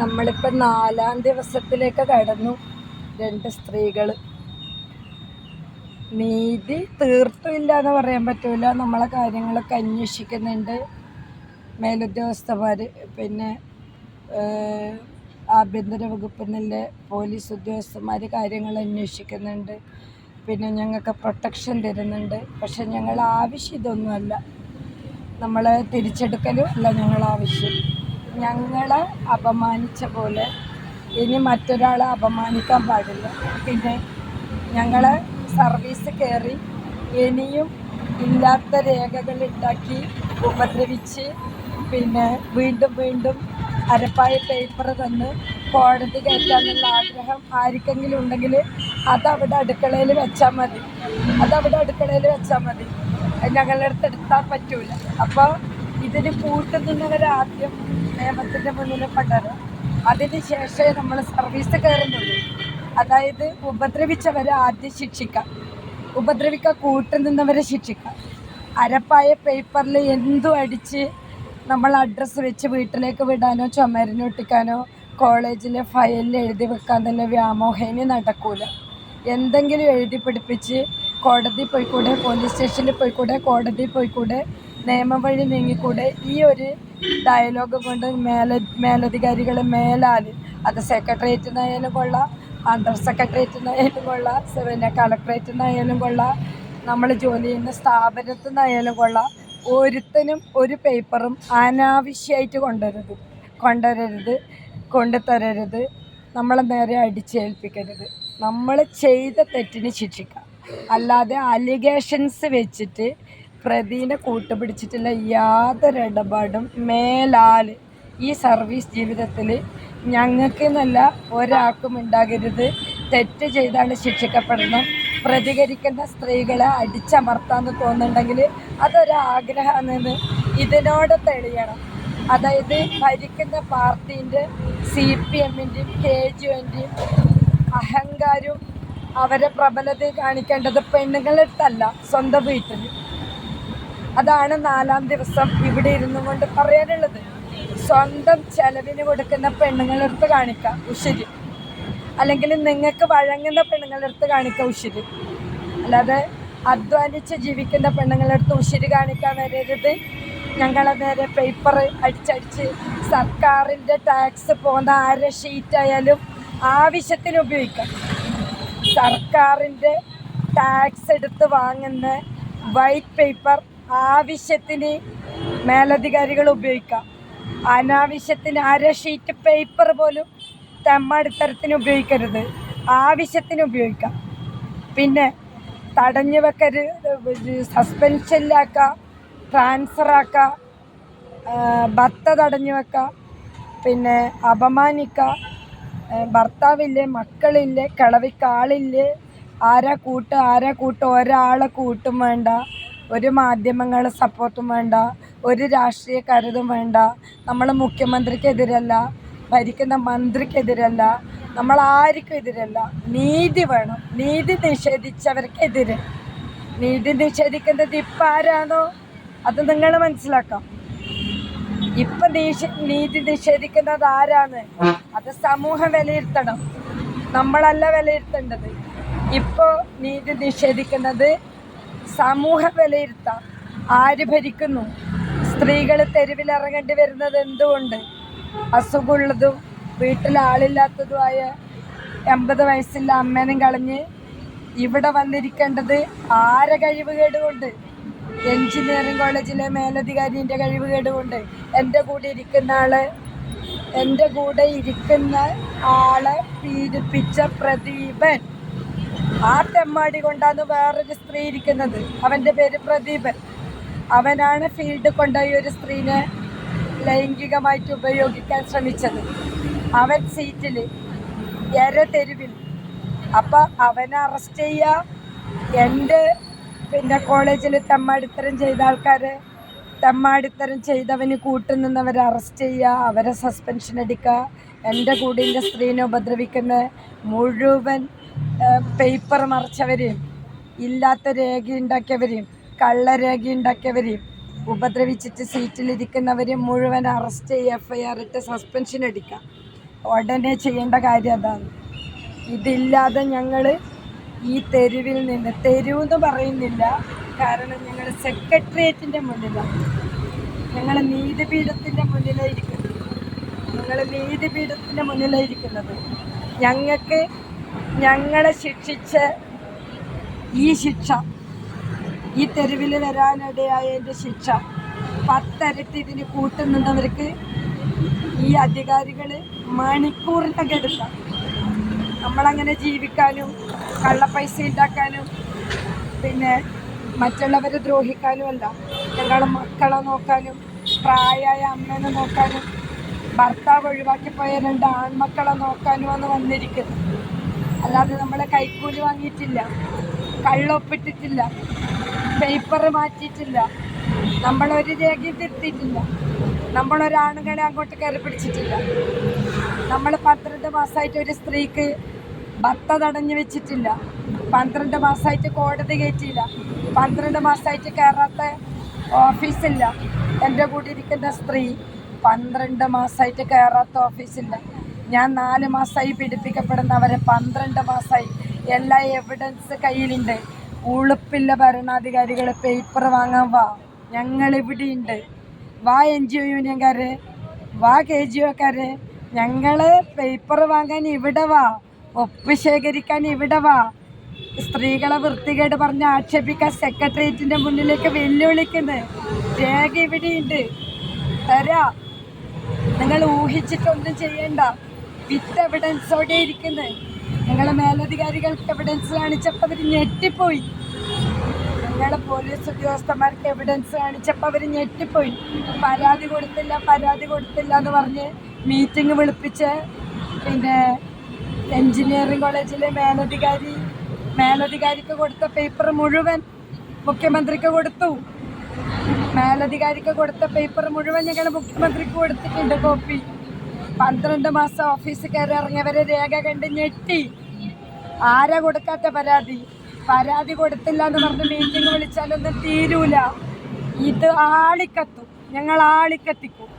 നമ്മളിപ്പോൾ നാലാം ദിവസത്തിലേക്ക് കടന്നു. രണ്ട് സ്ത്രീകൾ നീതി തീർത്തും ഇല്ല എന്ന് പറയാൻ പറ്റില്ല നമ്മളെ കാര്യങ്ങളൊക്കെ അന്വേഷിക്കുന്നുണ്ട്. മേലുദ്യോഗസ്ഥന്മാർ പിന്നെ ആഭ്യന്തര വകുപ്പിൽ നിന്നുള്ള പോലീസ് ഉദ്യോഗസ്ഥന്മാർ കാര്യങ്ങൾ അന്വേഷിക്കുന്നുണ്ട്. പിന്നെ ഞങ്ങൾക്ക് പ്രൊട്ടക്ഷൻ തരുന്നുണ്ട്. പക്ഷെ ഞങ്ങൾ ആവശ്യം ഇതൊന്നുമല്ല. നമ്മളെ തിരിച്ചെടുക്കലും അല്ല ഞങ്ങൾ ആവശ്യം ഞങ്ങളെ അപമാനിച്ച പോലെ ഇനി മറ്റൊരാളെ അപമാനിക്കാൻ പാടില്ല. പിന്നെ ഞങ്ങളെ സർവീസ് കയറി ഇനിയും ഇല്ലാത്ത രേഖകൾ ഉണ്ടാക്കി ഉപദ്രവിച്ച് പിന്നെ വീണ്ടും വീണ്ടും അരപ്പായ പേപ്പർ തന്ന് കോടതി കയറ്റാനുള്ള ആഗ്രഹം ആർക്കെങ്കിലും ഉണ്ടെങ്കിൽ അതവിടെ അടുക്കളയിൽ വെച്ചാൽ മതി. അതവിടെ അടുക്കളയിൽ വെച്ചാൽ മതി. ഞങ്ങളുടെ അടുത്ത് എടുത്താൽ പറ്റൂല. അപ്പോൾ ഇതിന് കൂട്ടുനിന്നവരാദ്യം നിയമത്തിന്റെ മുന്നിൽ പെടണം. അതിന് ശേഷമേ നമ്മൾ സർവീസ് കയറുന്നുള്ളൂ. അതായത് ഉപദ്രവിച്ചവരെ ആദ്യം ശിക്ഷിക്കാം. ഉപദ്രവിക്കാൻ കൂട്ടുനിന്നവരെ ശിക്ഷിക്കാം. അരപ്പായ പേപ്പറിൽ എന്തും അടിച്ച് നമ്മൾ അഡ്രസ്സ് വെച്ച് വീട്ടിലേക്ക് വിടാനോ ചുമരിനൊട്ടിക്കാനോ കോളേജിലെ ഫയലിൽ എഴുതി വെക്കാൻ തന്നെ വ്യാമോഹേനി നടക്കൂല. എന്തെങ്കിലും എഴുതി പിടിപ്പിച്ച് കോടതി പോയിക്കൂടെ പോലീസ് സ്റ്റേഷനിൽ പോയിക്കൂടെ കോടതി പോയിക്കൂടെ നിയമം വഴി നീങ്ങിക്കൂടെ ഈ ഒരു ഡയലോഗ് കൊണ്ട് മേല മേലധികാരികൾ മേലാൽ അത് സെക്രട്ടേറിയറ്റിൽ നിന്നായാലും കൊള്ളാം അണ്ടർ സെക്രട്ടേറിയറ്റിൽ നിന്നായാലും കൊള്ളാം പിന്നെ കളക്ടറേറ്റിൽ നിന്നായാലും കൊള്ളാം നമ്മൾ ജോലി ചെയ്യുന്ന സ്ഥാപനത്തിൽ നിന്നായാലും കൊള്ളാം. ഒരുത്തനും ഒരു പേപ്പറും അനാവശ്യമായിട്ട് കൊണ്ടുവരരുത് കൊണ്ടുവരരുത് കൊണ്ടുതരരുത്. നമ്മളെ നേരെ അടിച്ചേൽപ്പിക്കരുത്. നമ്മൾ ചെയ്ത തെറ്റിന് ശിക്ഷിക്കാം. അല്ലാതെ അലിഗേഷൻസ് വെച്ചിട്ട് പ്രതിനെ കൂട്ടുപിടിച്ചിട്ടുള്ള യാതൊരു ഇടപാടും മേലാൽ ഈ സർവീസ് ജീവിതത്തിൽ ഞങ്ങൾക്ക് എന്നല്ല ഒരാൾക്കും ഉണ്ടാകരുത്. തെറ്റ് ചെയ്താണ് ശിക്ഷിക്കപ്പെടണം. പ്രതികരിക്കുന്ന സ്ത്രീകളെ അടിച്ചമർത്താന്ന് തോന്നുന്നുണ്ടെങ്കിൽ അതൊരാഗ്രഹമാണെന്ന് ഇതിനോട് തെളിയണം. അതായത് ഭരിക്കുന്ന പാർട്ടീന്റെ സി പി എമ്മിന്റെയും കെ ജി എന്റെയും അഹങ്കാരവും അവരെ പ്രബലത കാണിക്കേണ്ടത് പെണ്ണുങ്ങളടുത്തല്ല സ്വന്തം വീട്ടിൽ അതാണ് നാലാം ദിവസം ഇവിടെ ഇരുന്നു കൊണ്ട് പറയാനുള്ളത്. സ്വന്തം ചെലവിന് കൊടുക്കുന്ന പെണ്ണുങ്ങളെടുത്ത് കാണിക്കാം ഉശിരി. അല്ലെങ്കിൽ നിങ്ങൾക്ക് വഴങ്ങുന്ന പെണ്ണുങ്ങളെടുത്ത് കാണിക്കാം ഉശിരി. അല്ലാതെ അധ്വാനിച്ച് ജീവിക്കുന്ന പെണ്ണുങ്ങളെടുത്ത് ഉശിരി കാണിക്കാൻ വരരുത്. ഞങ്ങളെ നേരെ പേപ്പർ അടിച്ചടിച്ച് സർക്കാരിന്റെ ടാക്സ് പോകുന്ന ആര ഷീറ്റ് ആയാലും ആവശ്യത്തിന് ഉപയോഗിക്കാം. സർക്കാരിന്റെ ടാക്സ് എടുത്ത് വാങ്ങുന്ന വൈറ്റ് പേപ്പർ ആവശ്യത്തിന് മേലധികാരികൾ ഉപയോഗിക്കാം. അനാവശ്യത്തിന് അര ഷീറ്റ് പേപ്പർ പോലും തെമ്മടിത്തരത്തിന് ഉപയോഗിക്കരുത്. ആവശ്യത്തിന് ഉപയോഗിക്കാം. പിന്നെ തടഞ്ഞു വെക്കരുത് സസ്പെൻഷനിലാക്കുക ട്രാൻസ്ഫറാക്കുക ഭർത്ത തടഞ്ഞു വെക്കുക പിന്നെ അപമാനിക്കുക ഭർത്താവില്ലേ മക്കളില്ലേ കിളവിക്കാളില്ലേ ആരാ കൂട്ട് ആരാ കൂട്ട് ഒരാളെ കൂട്ടും വേണ്ട. ഒരു മാധ്യമങ്ങളെ സപ്പോർട്ടും വേണ്ട ഒരു രാഷ്ട്രീയക്കാരതും വേണ്ട. നമ്മൾ മുഖ്യമന്ത്രിക്കെതിരല്ല ഭരിക്കുന്ന മന്ത്രിക്കെതിരല്ല നമ്മൾ ആർക്കും എതിരല്ല. നീതി വേണം. നീതി നിഷേധിച്ചവർക്കെതിരെ. നീതി നിഷേധിക്കുന്നത് ഇപ്പം ആരാണോ അത് നിങ്ങൾ മനസ്സിലാക്കാം. ഇപ്പം നീതി നിഷേധിക്കുന്നത് ആരാണ് അത് സമൂഹം വിലയിരുത്തണം. നമ്മളല്ല വിലയിരുത്തേണ്ടത്. ഇപ്പോൾ നീതി നിഷേധിക്കുന്നത് സമൂഹം വിലയിരുത്താം ആര് ഭരിക്കുന്നു? സ്ത്രീകൾ തെരുവിലിറങ്ങേണ്ടി വരുന്നത് എന്തുകൊണ്ട്? അസുഖമുള്ളതും വീട്ടിൽ ആളില്ലാത്തതുമായ എൺപത് വയസ്സുള്ള അമ്മേനും കളഞ്ഞ് ഇവിടെ വന്നിരിക്കേണ്ടത് ആരെ കഴിവുകേട് കൊണ്ട് എഞ്ചിനീയറിംഗ് കോളേജിലെ മേലധികാരിന്റെ കഴിവുകേട് കൊണ്ട് എന്റെ കൂടെ ഇരിക്കുന്ന ആൾ എന്റെ കൂടെ ഇരിക്കുന്ന ആളെ പീഡിപ്പിച്ച പ്രദീപൻ. ആ തെമ്മാടി കൊണ്ടാണ് വേറൊരു സ്ത്രീ ഇരിക്കുന്നത്. അവന്റെ പേര് പ്രദീപൻ. അവനാണ് ഫീൽഡ് കൊണ്ടുപോയി ഒരു സ്ത്രീനെ ലൈംഗികമായിട്ട് ഉപയോഗിക്കാൻ ശ്രമിച്ചത്. അവൻ സീറ്റിൽ എര തെരുവിൽ. അപ്പം അവനെ അറസ്റ്റ് ചെയ്യുക എന്റെ പിന്നെ കോളേജിൽ തെമ്മാടിത്തരം ചെയ്ത ആൾക്കാരെ തെമ്മാടിത്തരം ചെയ്തവന് കൂട്ടുനിന്നവരെ അറസ്റ്റ് ചെയ്യുക അവരെ സസ്പെൻഷൻ അടിക്കുക എന്റെ കൂടിന്റെ സ്ത്രീനെ ഉപദ്രവിക്കുന്ന മുഴുവൻ പേപ്പർ മറിച്ചവരെയും ഇല്ലാത്ത രേഖ ഉണ്ടാക്കിയവരെയും കള്ളരേഖ ഉണ്ടാക്കിയവരെയും ഉപദ്രവിച്ചിട്ട് സീറ്റിലിരിക്കുന്നവരെയും മുഴുവൻ അറസ്റ്റ് എഫ് ഐ ആർ ഇട്ട് സസ്പെൻഷൻ എടുക്കാം ഉടനെ ചെയ്യേണ്ട കാര്യം അതാണ്. ഇതില്ലാതെ ഞങ്ങൾ ഈ തെരുവിൽ നിന്ന് തെരുവെന്ന് പറയുന്നില്ല കാരണം ഞങ്ങൾ സെക്രട്ടേറിയറ്റിന്റെ മുന്നിലാണ്. ഞങ്ങൾ നീതിപീഠത്തിന്റെ മുന്നിലായിരിക്കുന്നത് ഞങ്ങൾ നീതിപീഠത്തിന്റെ മുന്നിലായിരിക്കുന്നത്. ഞങ്ങൾക്ക് ഞങ്ങളെ ശിക്ഷിച്ച ഈ ശിക്ഷ ഈ തെരുവിൽ വരാനിടയായ എന്റെ ശിക്ഷ പത്തരത്തി ഇതിന് കൂട്ടുന്നുണ്ടവർക്ക് ഈ അധികാരികൾ മണിക്കൂറിനൊക്കെ എടുക്കാം നമ്മളങ്ങനെ ജീവിക്കാനും കള്ളപ്പൈസ ഉണ്ടാക്കാനും പിന്നെ മറ്റുള്ളവരെ ദ്രോഹിക്കാനും അല്ല ഞങ്ങളുടെ മക്കളെ നോക്കാനും പ്രായമായ അമ്മേനെ നോക്കാനും ഭർത്താവ് ഒഴിവാക്കി പോയ രണ്ട് ആൺമക്കളെ നോക്കാനുമാണ് വന്നിരിക്കുന്നത് അല്ലാതെ നമ്മളെ കൈക്കൂലി വാങ്ങിയിട്ടില്ല. കള്ളൊപ്പിട്ടിട്ടില്ല. പേപ്പർ മാറ്റിയിട്ടില്ല. നമ്മളൊരു രേഖയും തിരുത്തിയിട്ടില്ല. നമ്മളൊരാണുങ്ങളെ അങ്ങോട്ട് കയറി പിടിച്ചിട്ടില്ല. നമ്മൾ പന്ത്രണ്ട് മാസമായിട്ട് ഒരു സ്ത്രീക്ക് ഭർത്ത തടഞ്ഞു വെച്ചിട്ടില്ല. പന്ത്രണ്ട് മാസമായിട്ട് കോടതി കയറ്റിയില്ല. പന്ത്രണ്ട് മാസമായിട്ട് കയറാത്ത ഓഫീസില്ല. എന്റെ കൂടെ ഇരിക്കുന്ന സ്ത്രീ പന്ത്രണ്ട് മാസമായിട്ട് കയറാത്ത ഓഫീസില്ല ഞാൻ നാല് മാസമായി പീഡിപ്പിക്കപ്പെടുന്നവരെ പന്ത്രണ്ട് മാസമായി എല്ലാ എവിഡൻസ് കയ്യിലുണ്ട്. ഉളുപ്പില്ല ഭരണാധികാരികൾ പേപ്പർ വാങ്ങാൻ വാ. ഞങ്ങൾ ഇവിടെയുണ്ട് വാ എൻ ജി ഒ യൂണിയൻകാര് വാ കെ ജി ഒക്കാര് ഞങ്ങൾ പേപ്പർ വാങ്ങാൻ ഇവിടെ വാ. ഒപ്പ് ശേഖരിക്കാൻ ഇവിടെ വാ. സ്ത്രീകളെ വൃത്തികേട് പറഞ്ഞ് ആക്ഷേപിക്കാൻ സെക്രട്ടേറിയറ്റിന്റെ മുന്നിലേക്ക് വെല്ലുവിളിക്കുന്നത് രേഖ ഇവിടെയുണ്ട്. തരാ. ഊഹിച്ചിട്ടൊന്നും ചെയ്യണ്ട. വിത്ത് എവിഡൻസോടെ ഇരിക്കുന്നത് ഞങ്ങളെ മേലധികാരികൾക്ക് എവിഡൻസ് കാണിച്ചപ്പോൾ അവർ ഞെട്ടിപ്പോയി. ഞങ്ങളെ പോലീസ് ഉദ്യോഗസ്ഥന്മാർക്ക് എവിഡൻസ് കാണിച്ചപ്പോൾ അവർ ഞെട്ടിപ്പോയി. പരാതി കൊടുത്തില്ല പരാതി കൊടുത്തില്ല എന്ന് പറഞ്ഞ് മീറ്റിംഗ് വിളിപ്പിച്ച് പിന്നെ എഞ്ചിനീയറിംഗ് കോളേജിലെ മേലധികാരി മേലധികാരിക്ക് കൊടുത്ത പേപ്പർ മുഴുവൻ മുഖ്യമന്ത്രിക്ക് കൊടുത്തു. മേലധികാരിക്ക് കൊടുത്ത പേപ്പർ മുഴുവൻ ഞങ്ങൾ മുഖ്യമന്ത്രിക്ക് കൊടുത്തിട്ടുണ്ട് കോപ്പി പന്ത്രണ്ട് മാസം ഓഫീസിൽ കയറി ഇറങ്ങിയവരെ രേഖ കണ്ട് ഞെട്ടി. ആരാ കൊടുക്കാത്ത പരാതി? പരാതി കൊടുത്തില്ല എന്ന് പറഞ്ഞ് മീറ്റിംഗ് വിളിച്ചാലൊന്നും തീരൂല. ഇത് ആളിക്കത്തും. ഞങ്ങൾ ആളിക്കത്തിക്കും.